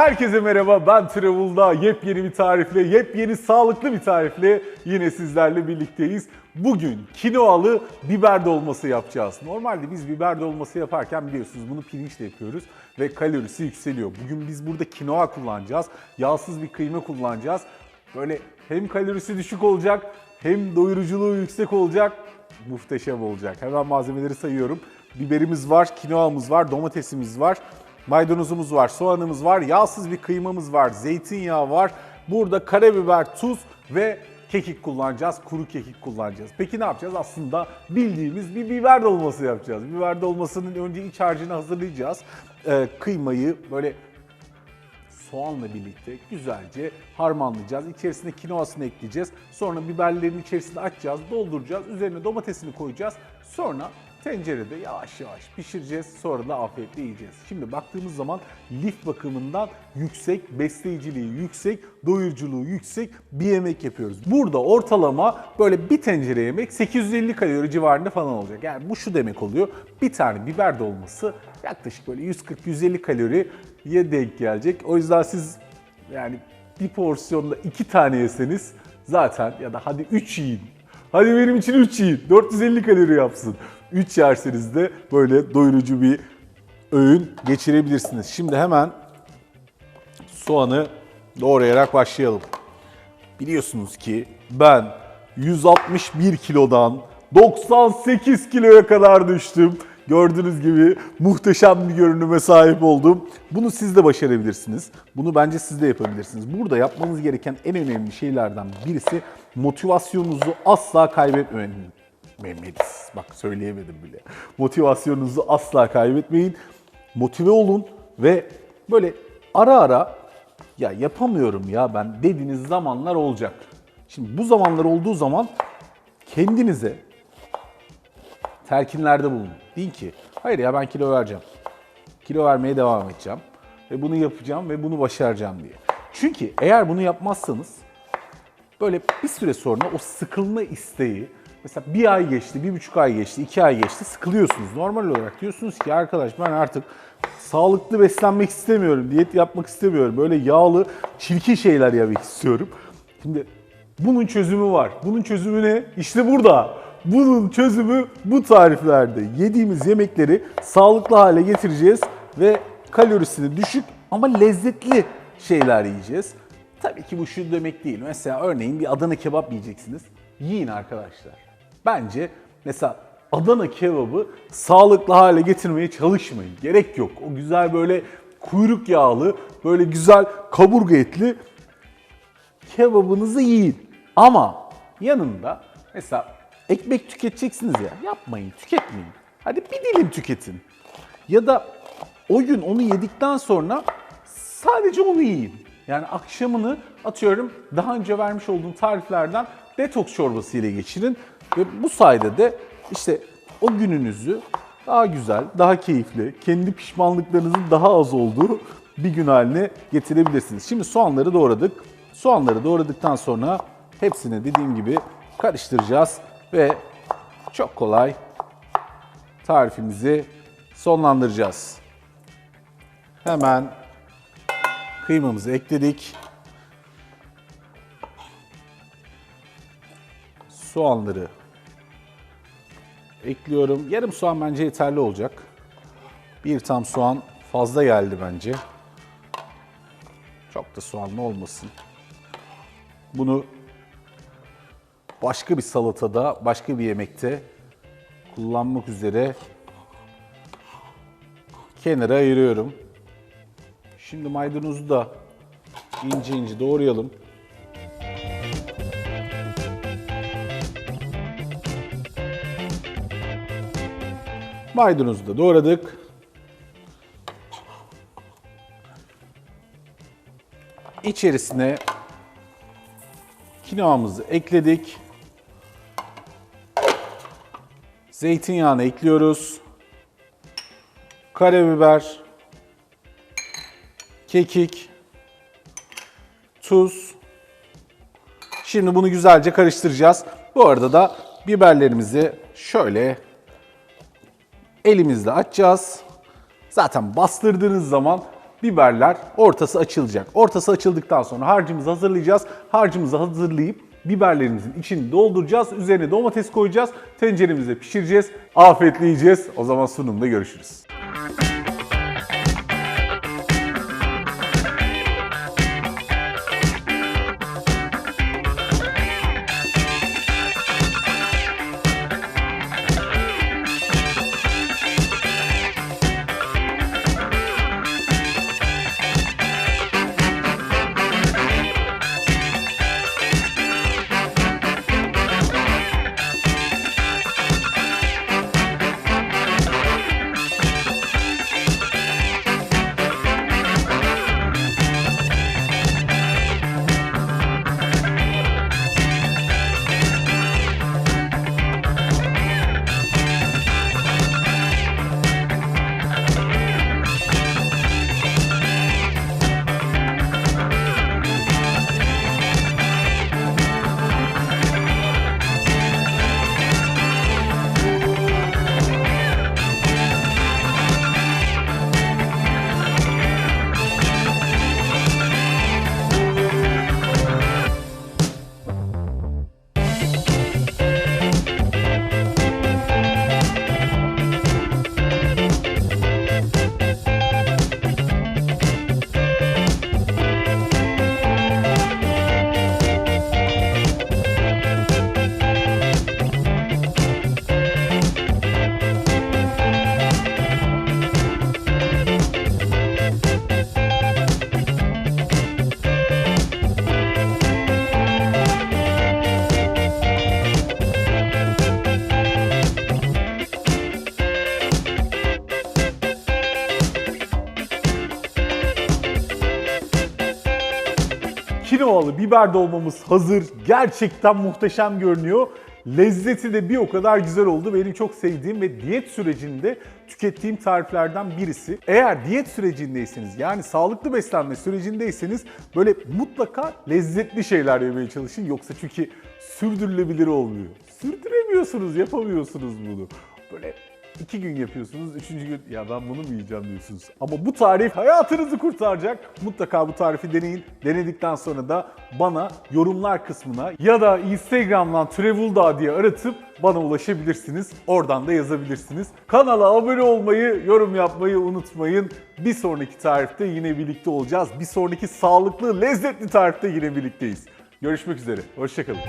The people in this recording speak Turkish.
Herkese merhaba ben Travel'da yepyeni bir tarifle, yepyeni sağlıklı bir tarifle yine sizlerle birlikteyiz. Bugün kinoalı biber dolması yapacağız. Normalde biz biber dolması yaparken biliyorsunuz bunu pirinçle yapıyoruz ve kalorisi yükseliyor. Bugün biz burada kinoa kullanacağız, yağsız bir kıyma kullanacağız. Böyle hem kalorisi düşük olacak hem doyuruculuğu yüksek olacak. Muhteşem olacak. Hemen malzemeleri sayıyorum. Biberimiz var, kinoamız var, domatesimiz var. Maydanozumuz var, soğanımız var, yağsız bir kıymamız var, zeytinyağı var. Burada karabiber, tuz ve kekik kullanacağız, kuru kekik kullanacağız. Peki ne yapacağız? Aslında bildiğimiz bir biber dolması yapacağız. Biber dolmasının önce iç harcını hazırlayacağız. Ee, kıymayı böyle soğanla birlikte güzelce harmanlayacağız. İçerisine kinoasını ekleyeceğiz. Sonra biberlerin içerisine açacağız, dolduracağız. Üzerine domatesini koyacağız. Sonra tencerede yavaş yavaş pişireceğiz. Sonra da afiyetle yiyeceğiz. Şimdi baktığımız zaman lif bakımından yüksek, besleyiciliği yüksek, doyuruculuğu yüksek bir yemek yapıyoruz. Burada ortalama böyle bir tencere yemek 850 kalori civarında falan olacak. Yani bu şu demek oluyor. Bir tane biber dolması yaklaşık böyle 140-150 kaloriye denk gelecek. O yüzden siz yani bir porsiyonda iki tane yeseniz zaten ya da hadi 3 yiyin. Hadi benim için 3 yiyin. 450 kalori yapsın. 3 yerseniz de böyle doyurucu bir öğün geçirebilirsiniz. Şimdi hemen soğanı doğrayarak başlayalım. Biliyorsunuz ki ben 161 kilodan 98 kiloya kadar düştüm. Gördüğünüz gibi muhteşem bir görünüme sahip oldum. Bunu siz de başarabilirsiniz. Bunu bence siz de yapabilirsiniz. Burada yapmanız gereken en önemli şeylerden birisi motivasyonunuzu asla kaybetmemeniz. Bak söyleyemedim bile. Motivasyonunuzu asla kaybetmeyin. Motive olun ve böyle ara ara ya yapamıyorum ya ben dediğiniz zamanlar olacak. Şimdi bu zamanlar olduğu zaman kendinize telkinlerde bulunun. Deyin ki hayır ya ben kilo vereceğim. Kilo vermeye devam edeceğim. Ve bunu yapacağım ve bunu başaracağım diye. Çünkü eğer bunu yapmazsanız böyle bir süre sonra o sıkılma isteği mesela bir ay geçti, bir buçuk ay geçti, iki ay geçti sıkılıyorsunuz. Normal olarak diyorsunuz ki arkadaş ben artık sağlıklı beslenmek istemiyorum, diyet yapmak istemiyorum. Böyle yağlı, çirkin şeyler yemek istiyorum. Şimdi bunun çözümü var. Bunun çözümü ne? İşte burada. Bunun çözümü bu tariflerde. Yediğimiz yemekleri sağlıklı hale getireceğiz ve kalorisini düşük ama lezzetli şeyler yiyeceğiz. Tabii ki bu şu demek değil. Mesela örneğin bir Adana kebap yiyeceksiniz. Yiyin arkadaşlar. Bence mesela Adana kebabı sağlıklı hale getirmeye çalışmayın. Gerek yok. O güzel böyle kuyruk yağlı, böyle güzel kaburga etli kebabınızı yiyin. Ama yanında mesela ekmek tüketeceksiniz ya yapmayın, tüketmeyin. Hadi bir dilim tüketin. Ya da o gün onu yedikten sonra sadece onu yiyin. Yani akşamını atıyorum daha önce vermiş olduğum tariflerden detoks çorbası ile geçirin. Ve bu sayede de işte o gününüzü daha güzel, daha keyifli, kendi pişmanlıklarınızın daha az olduğu bir gün haline getirebilirsiniz. Şimdi soğanları doğradık. Soğanları doğradıktan sonra hepsini dediğim gibi karıştıracağız ve çok kolay tarifimizi sonlandıracağız. Hemen kıymamızı ekledik. Soğanları ekliyorum. Yarım soğan bence yeterli olacak. Bir tam soğan fazla geldi bence. Çok da soğanlı olmasın. Bunu başka bir salatada, başka bir yemekte kullanmak üzere kenara ayırıyorum. Şimdi maydanozu da ince ince doğrayalım. Maydanozu da doğradık. İçerisine kinoamızı ekledik. Zeytinyağını ekliyoruz. Karabiber, kekik, tuz. Şimdi bunu güzelce karıştıracağız. Bu arada da biberlerimizi şöyle elimizle açacağız. Zaten bastırdığınız zaman biberler ortası açılacak. Ortası açıldıktan sonra harcımızı hazırlayacağız. Harcımızı hazırlayıp biberlerimizin içini dolduracağız. Üzerine domates koyacağız. Tenceremizde pişireceğiz. Afiyetle yiyeceğiz. O zaman sunumda görüşürüz. Kinoalı biber dolmamız hazır. Gerçekten muhteşem görünüyor. Lezzeti de bir o kadar güzel oldu. Benim çok sevdiğim ve diyet sürecinde tükettiğim tariflerden birisi. Eğer diyet sürecindeyseniz yani sağlıklı beslenme sürecindeyseniz böyle mutlaka lezzetli şeyler yemeye çalışın. Yoksa çünkü sürdürülebilir olmuyor. Sürdüremiyorsunuz, yapamıyorsunuz bunu. Böyle İki gün yapıyorsunuz, üçüncü gün ya ben bunu mu yiyeceğim diyorsunuz. Ama bu tarif hayatınızı kurtaracak. Mutlaka bu tarifi deneyin. Denedikten sonra da bana yorumlar kısmına ya da Instagram'dan Travelda diye aratıp bana ulaşabilirsiniz. Oradan da yazabilirsiniz. Kanala abone olmayı, yorum yapmayı unutmayın. Bir sonraki tarifte yine birlikte olacağız. Bir sonraki sağlıklı, lezzetli tarifte yine birlikteyiz. Görüşmek üzere. Hoşçakalın.